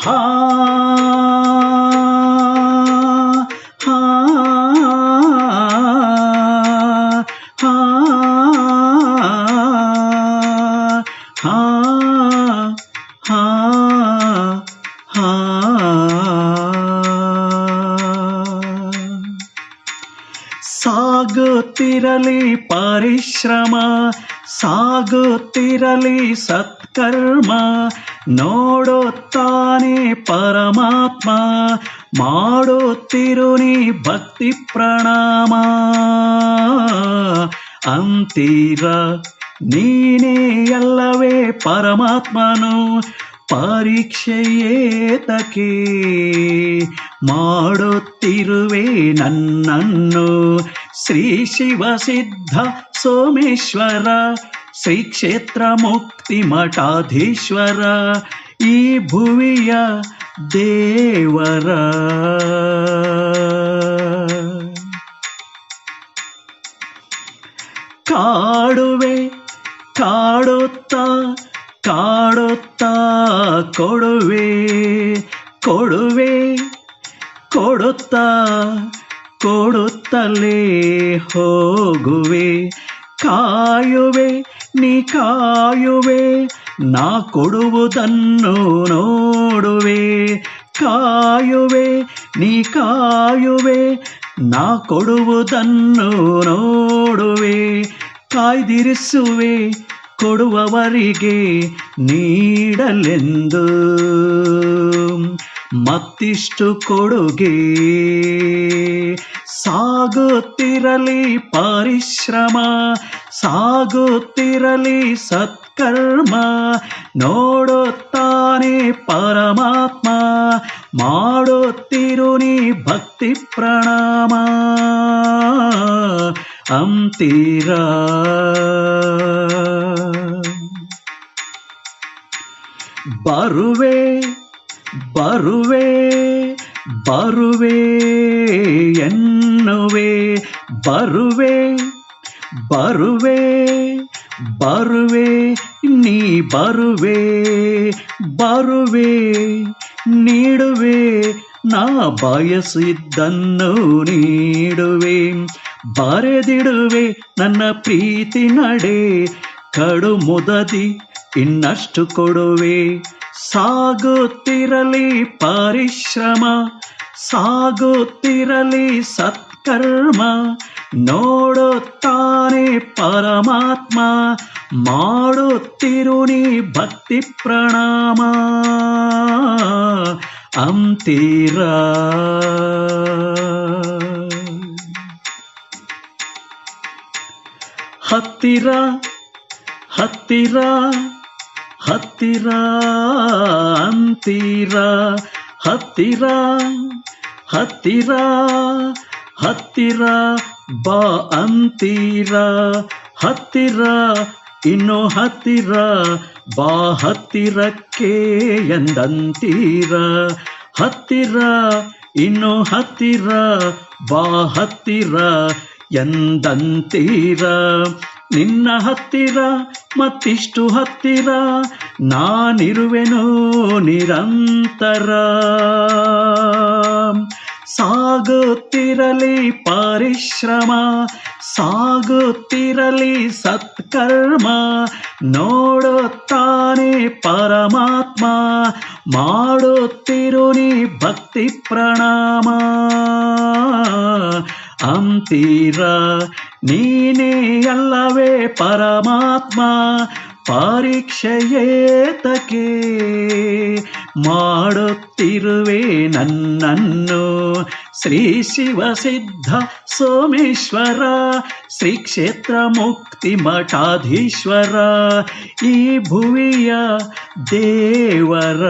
ಹಾ ಸಾಗುತ್ತಿರಲಿ ಪರಿಶ್ರಮ ಸಾಗುತ್ತಿರಲಿ ಸತ್ಕರ್ಮ, ನೋಡುತ್ತಾನೆ ಪರಮಾತ್ಮ, ಮಾಡುತ್ತಿರು ನೀ ಭಕ್ತಿ ಪ್ರಣಾಮ. ಅಂತೀರ ನೀನೇ ಎಲ್ಲವೇ ಪರಮಾತ್ಮನು, ಪರೀಕ್ಷೆಯೇತಕೆ, ಮಾಡುತ್ತಿರುವೆ ನನ್ನನ್ನು. ಶ್ರೀ ಶಿವ ಸಿದ್ಧ ಸೋಮೇಶ್ವರ, ಶ್ರೀ ಕ್ಷೇತ್ರ ಮುಕ್ತಿ ಮಠಾಧೀಶ್ವರ, ಈ ಭುವಿಯ ದೇವರ. ಕಾಡುವೆ, ಕಾಡುತ್ತಾ ಕಾಡುತ್ತಾ ಕೊಡುವೆ ಕೊಡುವೆ, ಕೊಡುತ್ತಾ ಕೊಡುತ್ತಲೇ ಹೋಗುವೆ. ಕಾಯುವೆ, ನೀ ಕಾಯುವೆ, ನಾ ಕೊಡುವುದನ್ನು ನೋಡುವೆ. ಕಾಯುವೆ, ನೀ ಕಾಯುವೆ, ನಾ ಕೊಡುವುದನ್ನು ನೋಡುವೆ. ಕಾಯ್ದಿರಿಸುವೆ, ಕೊಡುವವರಿಗೆ ನೀಡಲೆಂದು. ಮತ್ತಿಷ್ಟು ಕೊಡುಗೆ. ಸಾಗುತ್ತಿರಲಿ ಪರಿಶ್ರಮ ಸಾಗುತ್ತಿರಲಿ ಸತ್ಕರ್ಮ ನೋಡುತ್ತಾನೆ ಪರಮಾತ್ಮ ಮಾಡುತ್ತಿರು ನೀ ಭಕ್ತಿ ಪ್ರಣಾಮ. ಅಂತೀರ? ಬರುವೆ ಬರುವೆ. ಬರುವೆ ಎನ್ನುವೆ, ಬರುವೆ ಬರುವೆ ಬರುವೆ, ನೀ ಬರುವೆ ಬರುವೆ, ನೀಡುವೆ, ನಾ ಬಯಸಿದ್ದನ್ನು ನೀಡುವೆ, ಬರೆದಿಡುವೆ, ನನ್ನ ಪ್ರೀತಿ ನಡೆ ಕಡು ಮುದದಿ ಇನ್ನಷ್ಟು ಕೊಡುವೆ. ಸಾಗುತ್ತಿರಲಿ ಪರಿಶ್ರಮ ಸಾಗುತ್ತಿರಲಿ ಸತ್ಕರ್ಮ ನೋಡುತ್ತಾನೆ ಪರಮಾತ್ಮ ಮಾಡುತ್ತಿರು ನೀ ಭಕ್ತಿ ಪ್ರಣಾಮ. ಅಂತೀರ? ಹತ್ತಿರ ಹತ್ತಿರ. ಹತ್ತಿರ ಅಂತೀರ, ಹತ್ತಿರ ಹತ್ತಿರ ಹತ್ತಿರ ಬಾ ಅಂತೀರ, ಹತ್ತಿರ, ಇನ್ನು ಹತ್ತಿರ ಬಾ ಹತ್ತಿರಕ್ಕೆ ಎಂದಂತೀರ, ಹತ್ತಿರ, ಇನ್ನು ಹತ್ತಿರ ಬಾ ಹತ್ತಿರ ಎಂದಂತೀರ. ನಿನ್ನ ಹತ್ತಿರ ಮತ್ತಿಷ್ಟು ಹತ್ತಿರ ನಾನಿರುವೆನು ನಿರಂತರ. ಸಾಗುತ್ತಿರಲಿ ಪರಿಶ್ರಮ, ಸಾಗುತ್ತಿರಲಿ ಸತ್ಕರ್ಮ, ನೋಡುತ್ತಾನೆ ಪರಮಾತ್ಮ, ಮಾಡುತ್ತಿರು ನೀ ಭಕ್ತಿ ಪ್ರಣಾಮ. ಅಂತೀರ ನೀನೇ ಅಲ್ಲವೇ ಪರಮಾತ್ಮ ಪರೀಕ್ಷೆಯೇತಕೆ ಮಾಡುತ್ತಿರುವೆ ನನ್ನನ್ನು. ಶ್ರೀ ಶಿವಸಿದ್ಧ ಸೋಮೇಶ್ವರ, ಶ್ರೀ ಕ್ಷೇತ್ರ ಮುಕ್ತಿ ಮಠಾಧೀಶ್ವರ, ಈ ಭುವಿಯ ದೇವರ